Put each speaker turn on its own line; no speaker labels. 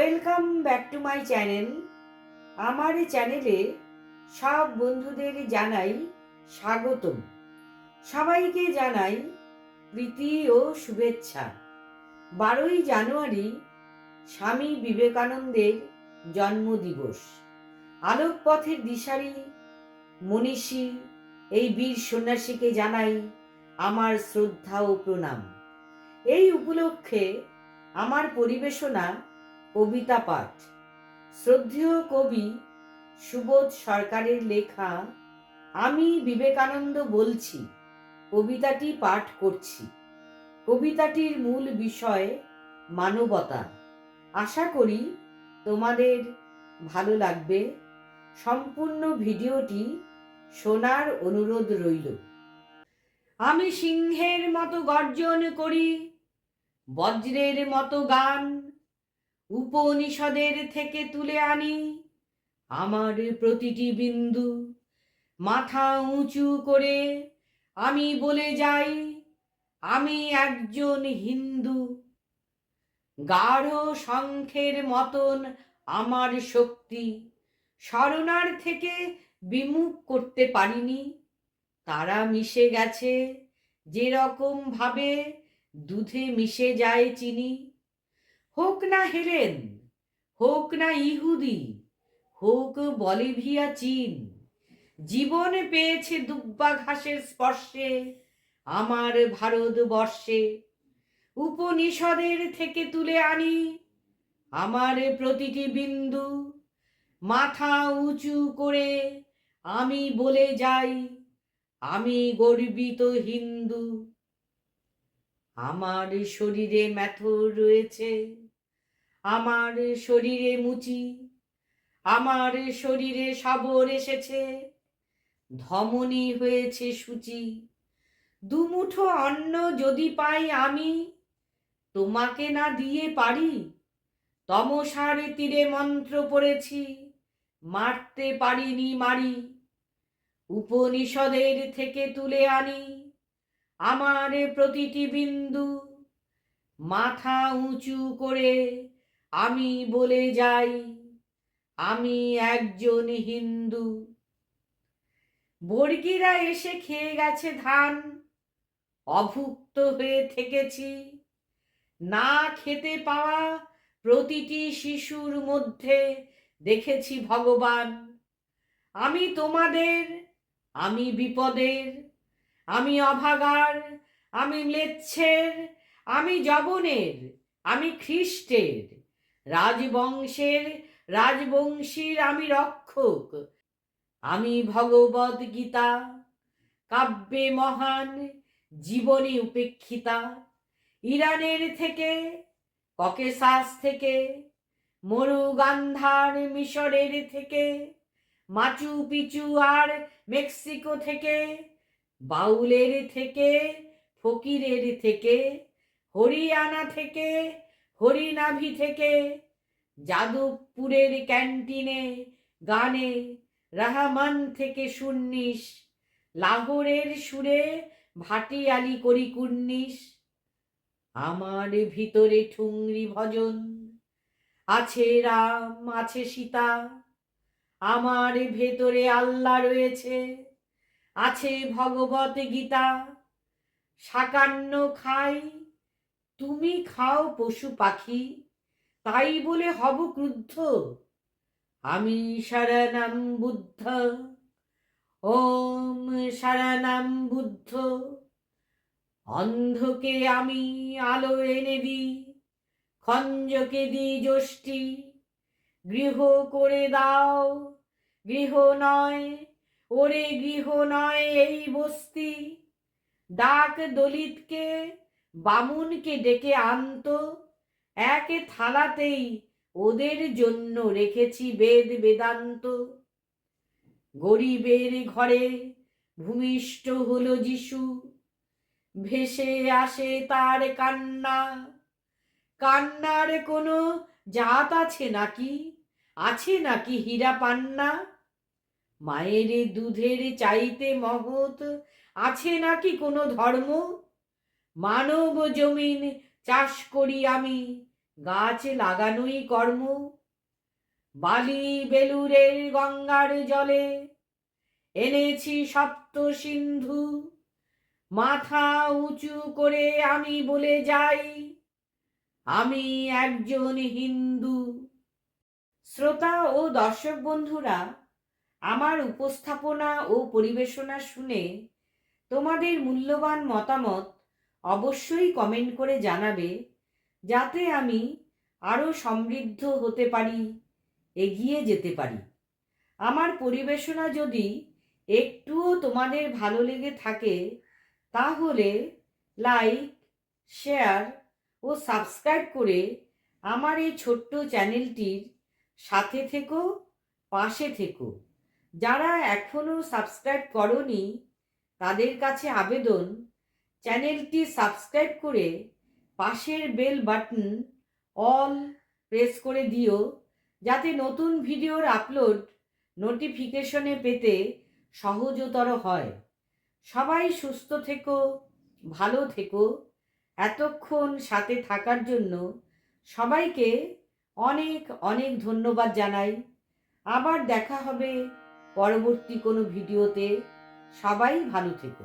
Welcome back to my channel. আমার এই চ্যানেলে সব বন্ধুদের জানাই স্বাগতম। সবাইকে জানাই প্রীতি ও শুভেচ্ছা। বারোই জানুয়ারি স্বামী বিবেকানন্দের জন্মদিবস। আলোকপথের দিশারি মনীষী এই বীর সন্ন্যাসীকে জানাই আমার শ্রদ্ধা ও প্রণাম। এই উপলক্ষে আমার পরিবেশনা কবিতা পাঠ। শ্রদ্ধেয় কবি সুবোধ সরকারের লেখা, আমি বিবেকানন্দ বলছি, কবিতাটি পাঠ করছি। কবিতাটির মূল বিষয় মানবতা। আশা করি তোমাদের ভালো লাগবে। সম্পূর্ণ ভিডিওটি শোনার অনুরোধ রইল। আমি সিংহের মতো গর্জন করি, বজ্রের মতো গান উপনিষদের থেকে তুলে আনি। আমার প্রতিটি বিন্দু মাথা উঁচু করে আমি বলে যাই, আমি একজন হিন্দু। গাঢ় শঙ্খের মতন আমার শক্তি স্মরণার থেকে বিমুখ করতে পারিনি। তারা মিশে গেছে যেরকম ভাবে দুধে মিশে যায় চিনি। হোক না হেলেন, হোক না ইহুদি, হোক বলিভিয়া চীন, জীবন পেয়েছে দুব্বা ঘাসের স্পর্শে, আমার ভারতবর্ষে। উপনিষদের থেকে তুলে আনি আমার প্রতিটি বিন্দু, মাথা উঁচু করে আমি বলে যাই, আমি গর্বিত হিন্দু। আমার শরীরে ম্যাথর রয়েছে আমার শরীরে মুচি, আমার শরীরে সাবর এসেছে। ধমনী হয়েছে সূচি, দুমুঠো অন্ন যদি পাই আমি, তোমাকে না দিয়ে পারি? তমসার তীরে মন্ত্র পড়েছি, মারতে পারিনি মারি। উপনিষদের থেকে তুলে আনি আমার প্রতিটি বিন্দু, মাথা উঁচু করে আমি বলে যাই, আমি একজন হিন্দু। বর্গিরা এসে খেয়ে গেছে ধান, অভুক্ত হয়ে থেকেছি। না খেতে পাওয়া প্রতিটি শিশুর মধ্যে দেখেছি ভগবান। আমি তোমাদের, আমি বিপদের, আমি অভাগার, আমি ম্লেচ্ছের, আমি জবনের, আমি খ্রিস্টের। রাজবংশের রাজবংশীর আমি রক্ষক। আমি ভগবদ গীতা, কাব্যে মহান জীবনে উপেক্ষিতা, ইরানের থেকে ককেসাস থেকে মরু গান্ধার মিশরের থেকে মাচু পিচু আর মেক্সিকো থেকে, বাউলের থেকে, ফকিরের থেকে, হরিয়ানা থেকে হরিনাভি থেকে যাদবপুরের ক্যান্টিনে গানে রাহমান থেকে সুন্নিস লাহোরের সুরে ভাটিয়ালি করি কুন্নিস আমার ভিতরে ঠুংরি ভজন, আছে রাম, আছে সীতা, আমার ভেতরে আল্লাহ রয়েছে, আছে ভগবত গীতা, সাকান্ন খাই তুমি খাও পশু পাখি, তাই বলে হব ক্রুদ্ধ। আমি শরণাম বুদ্ধ, ওম শরণাম বুদ্ধ। অন্ধকে আমি আলো এনে দিই খঞ্জকে দিই যষ্টি। গৃহ করে দাও, গৃহ নয়, ওরে গৃহ নয় এই বস্তি। ডাক দলিতকে বামুনকে ডেকে আনতো। এক থালাতেই ওদের জন্য রেখেছি বেদ বেদান্ত। গরিবের ঘরে ভূমিষ্ঠ হলো যিশু। ভেসে আসে তার কান্না। কান্নার কোনো জাত আছে নাকি? আছে নাকি হীরা পান্না? মায়ের দুধের চাইতে মহৎ আছে নাকি কোনো ধর্ম? মানব জমিন চাষ করি আমি, গাছ লাগানোই কর্ম। বালি বেলুরের গঙ্গার জলে এনেছি সপ্ত সিন্ধু, মাথা উঁচু করে আমি বলে যাই, আমি একজন হিন্দু। শ্রোতা ও দর্শক বন্ধুরা, আমার উপস্থাপনা ও পরিবেশনা শুনে তোমাদের মূল্যবান মতামত অবশ্যই কমেন্ট করে জানাবে, যাতে আমি আরও সমৃদ্ধ হতে পারি, এগিয়ে যেতে পারি। আমার পরিবেশনা যদি একটুও তোমাদের ভালো লেগে থাকে, তাহলে লাইক শেয়ার ও সাবস্ক্রাইব করে আমার এই ছোট্ট চ্যানেলটির সাথে থেকো, পাশে থেকো। যারা এখনও সাবস্ক্রাইব করনি, তাদের কাছে আবেদন চ্যানেলটি সাবস্ক্রাইব করে পাশের বেল বাটন অল প্রেস করে দিও, যাতে নতুন ভিডিওর আপলোড নোটিফিকেশনে পেতে সহজতর হয়। সবাই সুস্থ থেকো, ভালো থেকো। এতক্ষণ সাথে থাকার জন্য সবাইকে অনেক অনেক ধন্যবাদ জানাই। আবার দেখা হবে পরবর্তী কোনো ভিডিওতে। সবাই ভালো থেকো।